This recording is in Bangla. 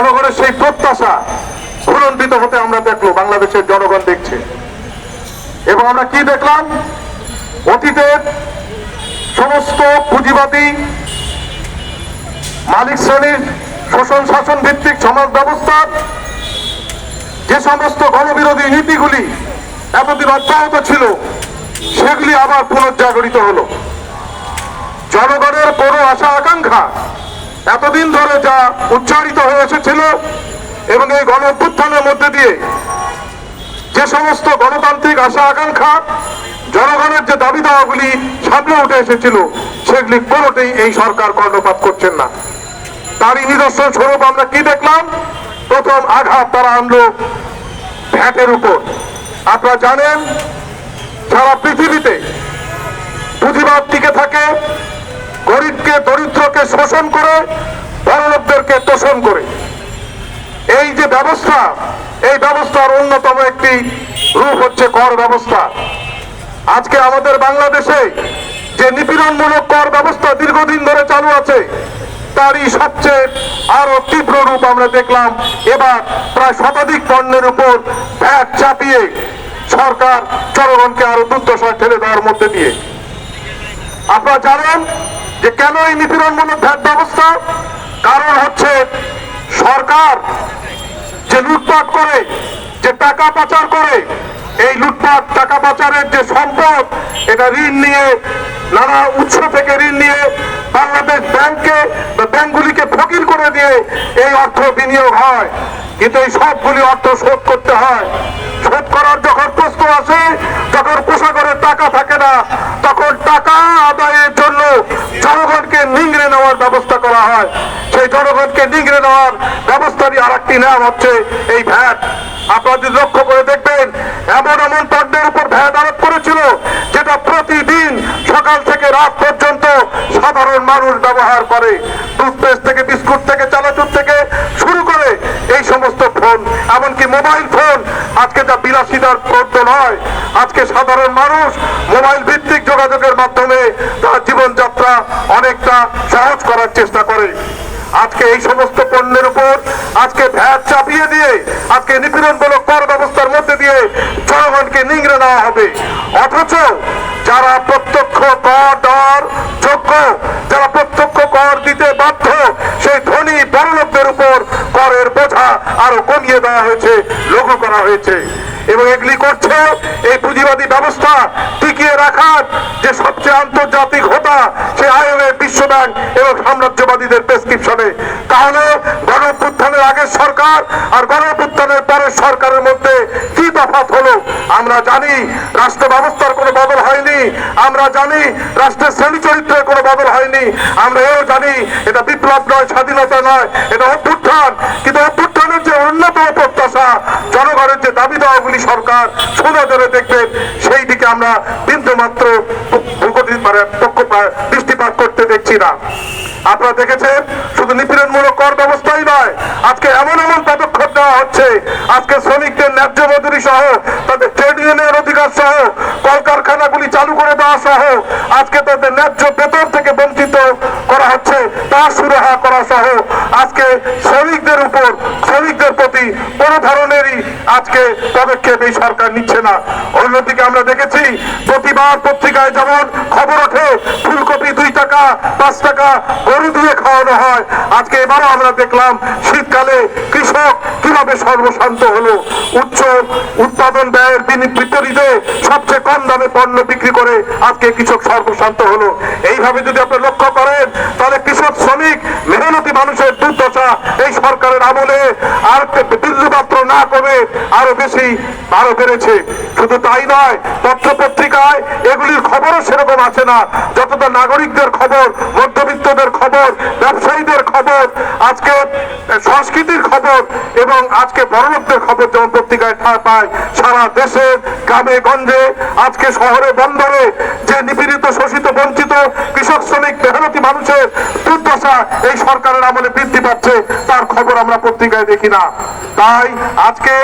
জনগণের সেই প্রত্যাশা ভুলন্ডিত হতে আমরা দেখল বাংলাদেশের জনগণ দেখছে। এবং আমরা কি দেখলাম? অতীতের সমস্ত পুঁজিবাদী মালিক শ্রেণির শোষণ শাসন ভিত্তিক সমাজ ব্যবস্থার যে সমস্ত গণবিরোধী নীতিগুলি এতদিন অব্যাহত ছিল, সেগুলি আবার পুনর্জাগরিত হলো। জনগণের কোনো আশা এতদিন ধরে যা উচ্চারিত হয়ে এসেছিল এবং এই গণ অভ্যুত্থানের মধ্যে দিয়ে যে সমস্ত গণতান্ত্রিক আশা আকাঙ্ক্ষা, জনগণের যে দাবি দাওয়াগুলি সামনে উঠে এসেছিল, সেগুলি কোনোটাই এই সরকার কর্ণপাত করছেন না। তারই নিদর্শন স্বরূপ আমরা কি দেখলাম? প্রথম আঘাত তারা আনলো ভ্যাটের উপর। আপনারা জানেন, সারা পৃথিবীতে পুঁজিবাদ টিকে থাকে, গরিবকে দরিদ্রকে শোষণ করে, বড়লোকদেরকে তোষণ করে। এই যে ব্যবস্থা, এই ব্যবস্থার অন্যতম একটি রূপ হচ্ছে কর ব্যবস্থা। আজকে আমাদের বাংলাদেশে যে নিপীড়নমূলক কর ব্যবস্থা দীর্ঘদিন ধরে চালু আছে, তারই সবচেয়ে আরও তীব্র রূপ আমরা দেখলাম। এবার প্রায় শতাধিক পণ্যের উপর ভ্যাট চাপিয়ে সরকার জনগণকে আরও দুর্দশায় ঠেলে দেওয়ার মধ্যে দিয়ে। আপনারা জানেন যে কেন এই নিপীড়নমূলক ভ্যাট ব্যবস্থা? কারণ হচ্ছে সরকার যে লুটপাট করে, যে টাকা পাচার করে, এই লুটপাট, টাকা পাচারের যে সম্পদ, এটা ঋণ নিয়ে, নানা উৎস থেকে ঋণ নিয়ে বাংলাদেশ ব্যাংকে বা ব্যাংকগুলিকে ফকির করে দিয়ে এই অর্থ বিনিয়োগ হয়। কিন্তু এই সবগুলি অর্থ শোধ করতে হয়। নিংড়ে নেওয়ার ব্যবস্থা করা হয়। সেই জনগণকে নিংড়ে নেওয়ার ব্যবস্থারই আর একটি নাম হচ্ছে এই ভ্যাট। আপনারা যদি লক্ষ্য করে দেখবেন, এমন এমন পণ্যের উপর ভ্যাট আরোপ করেছিল, যেটা প্রতিদিন সকাল থেকে রাত পর্যন্ত সাধারণ মানুষ ব্যবহার করে। টুথপেস্ট থেকে, বিস্কুট থেকে, চানাচুর থেকে শুরু করে এই সমস্ত ফোন। এমনকি মোবাইল ফোন, আজকে যা বিলাসিতার পদ্য নয়, আজকে সাধারণ মানুষ মোবাইল ভিত্তিক যোগাযোগের মাধ্যমে তার জীবনযাত্রা অনেকটা সহজ করার চেষ্টা করে আজকে এই সমস্ত পণ্যের উপর আজকে ভ্যাট চাপিয়ে দিয়ে, আজকে নিপীড়নমূলক কর ব্যবস্থার মধ্যে দিয়ে জনগণকে নিংড়ে নেওয়া হবে। অথচ যারা প্রত্যক্ষ কর দেওয়ার যোগ্য, যারা প্রত্যক্ষ কর দিতে বাধ্য, সেই ধনী বড়লোকদের উপর করের বোঝা আরও কমিয়ে দেওয়া হয়েছে, লঘু করা হয়েছে। এবং এগুলি করছে এই পুঁজিবাদী ব্যবস্থা টিকিয়ে রাখার যে সবচেয়ে আন্তর্জাতিক হোতা ব্যাংক এবং সাম্রাজ্যবাদীদের প্রেসক্রিপশনে তাহলে গণপুত্থানের আগের সরকার আর গণপুত্থানের পরের সরকারের মধ্যে কি তফাৎ হলো? আমরা জানি রাষ্ট্র ব্যবস্থার কোনো বদল হয়নি। আমরা জানি রাষ্ট্রের শ্রেণি চরিত্রের কোনো বদল হয়নি। আমরা এও জানি এটা বিপ্লব নয়, স্বাধীনতা নয়, এটা অভ্যুত্থান। কিন্তু অভ্যুত্থানের যে অন্যতম প্রত্যাশা, জনগণের যে দাবি দেওয়াগুলি সরকার সুনজরে দেখবেন, সেই দিকে আমরা বিন্দু মাত্র মানে পক্ষপাত করতে না। আপনারা দেখেছেন, শুধু নিপীড়নমূলক কর ব্যবস্থাই নয়, আজকে এমন এমন পদক্ষেপ নেওয়া হচ্ছে। আজকে শ্রমিকদের ন্যায্য মজুরি সহ, তাদের ট্রেড ইউনিয়নের অধিকার সহ, কলকারখানাগুলি চালু করে দেওয়া সহ, আজকে তাদের ন্যায্য বেতন থেকে বঞ্চিত করা হচ্ছে, তা সুরাহা করা সহ, আজকে শ্রমিকদের উপর, শ্রমিকদের প্রতি কোনো ধরনেরই আজকে পদক্ষেপ এই সরকার নিচ্ছে না। অন্যদিকে আমরা দেখেছি, প্রতিবার পত্রিকায় যেমন খবর ওঠে টাকা, পাঁচ টাকা গরু দিয়ে খাওয়ানো হয়। আজকে এবারও আমরা দেখলাম শীতকালে কৃষক কীভাবে সর্বশান্ত হলো। উচ্চ উৎপাদন ব্যয়ের বিপরীতে সবচেয়ে কম দামে পণ্য বিক্রি করে আজকে কৃষক সর্বশান্ত হলো। এইভাবে যদি আপনি লক্ষ্য করেন, তাহলে কৃষক, শ্রমিক, মেহনতি মানুষের দুর্দশা এই সরকারের আমলে আর বিন্দুমাত্র না কমে আরও বেশি, আরও বেড়েছে। শুধু তাই নয় এগুলির খবরও সেরকম আছে না। যতটা নাগরিকদের খবর, মধ্যবিত্তদের খবর, ব্যবসায়ীদের খবর, আজকে সংস্কৃতির খবর এবং আজকে বড়লোকদের খবর যেমন পত্রিকায় ঠাঁই পায়, সারা দেশের গ্রামে, গঞ্জে, আজকে শহরে, বন্দরে যে নিপীড়িত, শোষিত, বঞ্চিত, কৃষক, শ্রমিক, মেহনতি মানুষের দুর্দশা এই সরকারের আমলে বৃদ্ধি পাচ্ছে, তার খবর আমরা পত্রিকায় দেখি না। তাই আজকে